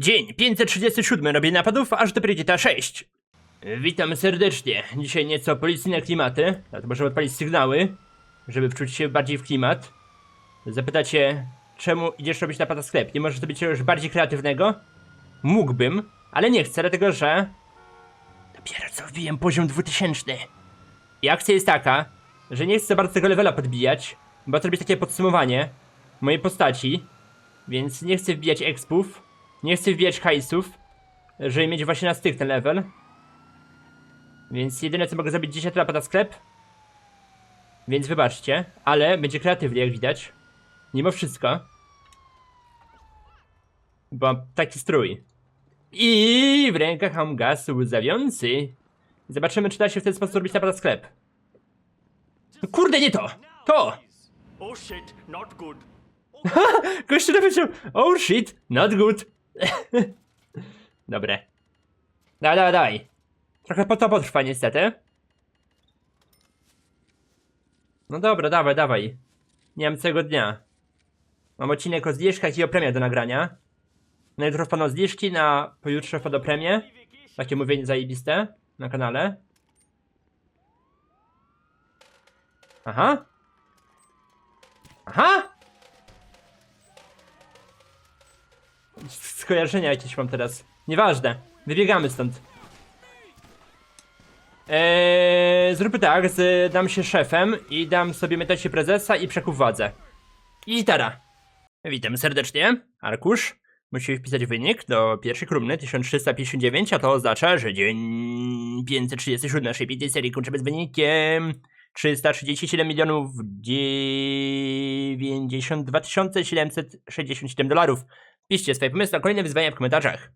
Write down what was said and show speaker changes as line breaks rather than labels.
Dzień 537 robię napadów, aż do prioryteta 6. Witam serdecznie. Dzisiaj nieco policyjne klimaty, a to możemy odpalić sygnały, żeby wczuć się bardziej w klimat. Zapytacie, czemu idziesz robić napad na sklep? Nie możesz to być czegoś bardziej kreatywnego? Mógłbym, ale nie chcę, dlatego że... Dopiero co wbiłem poziom 2000. I akcja jest taka, że nie chcę bardzo tego levela podbijać, bo to robić takie podsumowanie mojej postaci, więc nie chcę wbijać expów, nie chcę wbijać hajsów, żeby mieć właśnie na styk ten level. Więc jedyne co mogę zrobić dzisiaj to na sklep. Więc wybaczcie, ale będzie kreatywnie jak widać. Mimo wszystko. Bo mam taki strój. I w rękach mam gaz łzawiący. Zobaczymy czy da się w ten sposób zrobić na sklep. No Kurde, nie to! To!
Oh shit, not good.
Gościu napisał, oh shit, not good. Dobre. Dawaj, dawaj, dawaj. Trochę po to potrwa niestety. No dobra, dawaj, dawaj. Nie mam całego dnia. Mam odcinek o zniżkach i o premiach do nagrania. Na jutro wpadną zniżki, na pojutrze wpadną premie. Takie mówienie zajebiste na kanale. Aha. Aha! Skojarzenia jakieś mam teraz. Nieważne. Wybiegamy stąd. Eee, zróbmy tak, z, dam się szefem i dam sobie metocie prezesa i przekup władzę. I gitara. Witam serdecznie. Arkusz. Musimy wpisać wynik do pierwszej kolumny 1359, a to oznacza, że dzień 537 naszej piątej serii kończymy z wynikiem 337 milionów 92 767 dolarów. Piszcie swoje pomysły na kolejne wyzwania w komentarzach.